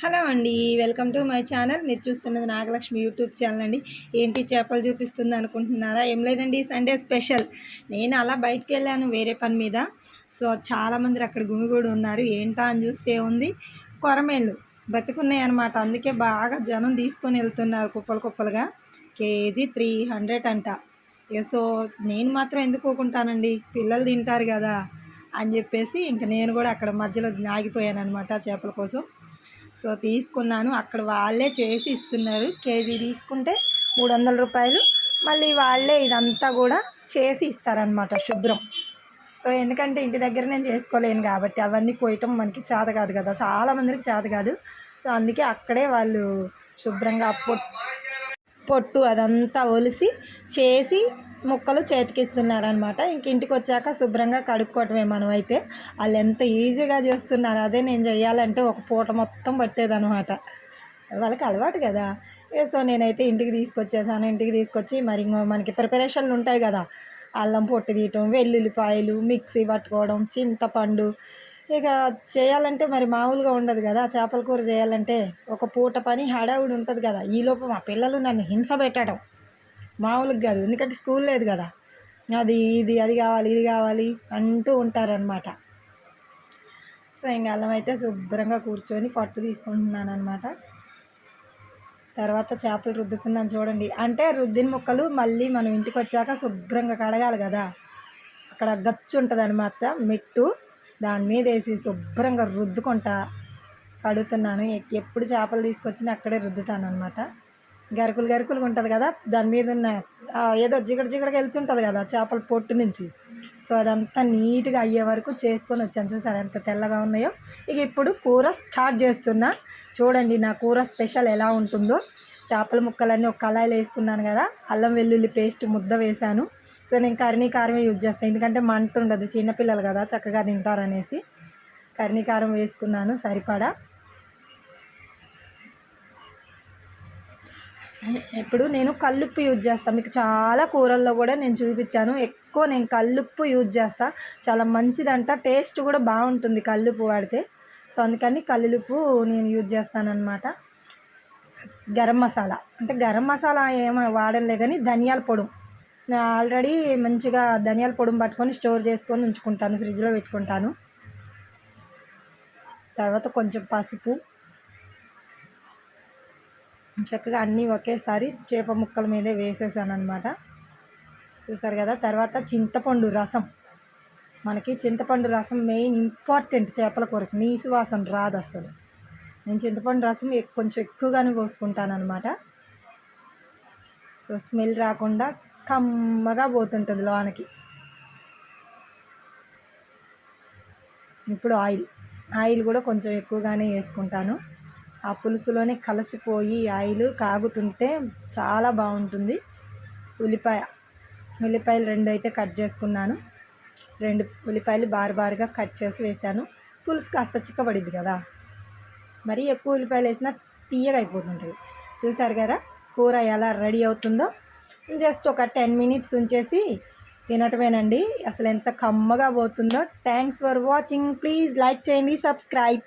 Hello అండి welcome to my channel. మీరు చూస్తున్నది నాగలక్ష్మి యూట్యూబ్ ఛానల్ అండి. ఏంటి చేపలు చూపిస్తుంది అనుకుంటున్నారా? ఏం లేదండి సండే స్పెషల్. నేను అలా బయటికి వెళ్ళాను వేరే పని మీద. సో చాలామంది అక్కడ గుమిగూడు ఉన్నారు. ఏంటా అని చూస్తే ఉంది కొరమేళ్ళు బతుకున్నాయి అనమాట అందుకే బాగా జనం తీసుకొని వెళ్తున్నారు కుప్పలు కుప్పలుగా. కేజీ త్రీ హండ్రెడ్ అంట. సో నేను మాత్రం ఎందుకోకుంటానండి పిల్లలు తింటారు కదా అని చెప్పేసి ఇంక నేను కూడా అక్కడ మధ్యలో ఆగిపోయాను అనమాట చేపల కోసం. సో తీసుకున్నాను. అక్కడ వాళ్ళే చేసి ఇస్తున్నారు. కేజీ తీసుకుంటే మూడు వందల రూపాయలు. మళ్ళీ వాళ్ళే ఇదంతా కూడా చేసి ఇస్తారనమాట శుభ్రం. సో ఎందుకంటే ఇంటి దగ్గర నేను చేసుకోలేను కాబట్టి అవన్నీ కోయటం మనకి చేత కాదు కదా. చాలా మందికి చేత కాదు. సో అందుకే అక్కడే వాళ్ళు శుభ్రంగా పొట్టు పొట్టు అదంతా ఒలిసి చేసి ముక్కలు చేతికిస్తున్నారనమాట ఇంక ఇంటికి వచ్చాక శుభ్రంగా కడుక్కోవటమే మనం అయితే. వాళ్ళు ఎంత ఈజీగా చేస్తున్నారు అదే నేను చేయాలంటే ఒక పూట మొత్తం పట్టేదనమాట వాళ్ళకి అలవాటు కదా. ఏ సో నేనైతే ఇంటికి తీసుకొచ్చేసాను. ఇంటికి తీసుకొచ్చి మరి ఇంకో మనకి ప్రిపరేషన్లు ఉంటాయి కదా. అల్లం పొట్టు తీయటం వెల్లుల్లిపాయలు మిక్సీ పట్టుకోవడం చింతపండు. ఇక చేయాలంటే మరి మామూలుగా ఉండదు కదా. చేపల కూర చేయాలంటే ఒక పూట పని హడావుడి ఉంటుంది కదా. ఈలోపు మా పిల్లలు నన్ను హింస పెట్టడం. మామూలుగా కాదు. ఎందుకంటే స్కూల్ లేదు కదా. అది ఇది అది కావాలి ఇది కావాలి అంటూ ఉంటారనమాట సో ఇంకా అల్లం అయితే శుభ్రంగా కూర్చొని పట్టు తీసుకుంటున్నాను అనమాట తర్వాత చేపలు రుద్దుతున్నాను చూడండి. అంటే రుద్దిన ముక్కలు మళ్ళీ మనం ఇంటికి వచ్చాక శుభ్రంగా కడగాలి కదా. అక్కడ గచ్చు ఉంటుంది అనమాట మెట్టు. దాని మీద వేసి శుభ్రంగా రుద్దుకుంటా కడుగుతున్నాను. ఎప్పుడు చేపలు తీసుకొచ్చినా అక్కడే రుద్దుతాను అనమాట గరుకులు గరుకులు ఉంటుంది కదా దాని మీద ఉన్న ఏదో జిగడ జిగడగా వెళ్తుంటుంది కదా చేపల పొట్టు నుంచి. సో అదంతా నీట్గా అయ్యే వరకు చేసుకొని వచ్చాను చూసారు ఎంత తెల్లగా ఉన్నాయో. ఇక ఇప్పుడు కూర స్టార్ట్ చేస్తున్నా. చూడండి నా కూర స్పెషల్ ఎలా ఉంటుందో. చేపల ముక్కలన్నీ ఒక కళాయిలో వేసుకున్నాను కదా అల్లం వెల్లుల్లి పేస్ట్ ముద్ద వేశాను. సో నేను కర్రీ కారమే యూజ్ చేస్తాను. ఎందుకంటే మంట ఉండదు చిన్నపిల్లలు కదా చక్కగా తింటారనేసి. కర్రీ కారం వేసుకున్నాను సరిపడా. ఇప్పుడు నేను కల్లుప్పు యూజ్ చేస్తాను మీకు చాలా కూరల్లో కూడా నేను చూపించాను. ఎక్కువ నేను కల్లుప్పు యూజ్ చేస్తా. చాలా మంచిదంట. టేస్ట్ కూడా బాగుంటుంది కల్లుప్పు వాడితే. సో అందుకని కల్లుప్పు నేను యూజ్ చేస్తానన్నమాట. గరం మసాలా. అంటే గరం మసాలా ఏమో వాడలే కానీ ధనియాల పొడి. నేను ఆల్రెడీ మంచిగా ధనియాల పొడిని పట్టుకొని స్టోర్ చేసుకొని ఉంచుకుంటాను. ఫ్రిడ్జ్లో పెట్టుకుంటాను. తర్వాత కొంచెం పసుపు. చక్కగా అన్నీ ఒకేసారి చేప ముక్కల మీదే వేసేసాను అనమాట చూసారు కదా తర్వాత చింతపండు రసం. మనకి చింతపండు రసం మెయిన్ ఇంపార్టెంట్ చేపల కొరకు నీసు వాసన రాదు అసలు. నేను చింతపండు రసం కొంచెం ఎక్కువగానే పోసుకుంటానమాట సో స్మెల్ రాకుండా కమ్మగా పోతుంటుంది లోనకి. ఇప్పుడు ఆయిల్. ఆయిల్ కూడా కొంచెం ఎక్కువగానే వేసుకుంటాను. ఆ పులుసులోనే కలిసిపోయి ఆయిల్ కాగుతుంటే చాలా బాగుంటుంది. ఉల్లిపాయ ఉల్లిపాయలు రెండు అయితే కట్ చేసుకున్నాను. రెండు ఉల్లిపాయలు బారుబారుగా కట్ చేసి వేసాను పులుసు కాస్త చిక్కబడిద్ది కదా. మరి ఎక్కువ ఉల్లిపాయలు వేసినా తీయగా అయిపోతుంటుంది. చూసారు కదా కూర ఎలా రెడీ అవుతుందో? జస్ట్ ఒక టెన్ మినిట్స్ ఉంచేసి తినటమేనండి. అసలు ఎంత కమ్మగా పోతుందో. Thanks for watching. Please like చేయండి సబ్స్క్రైబ్.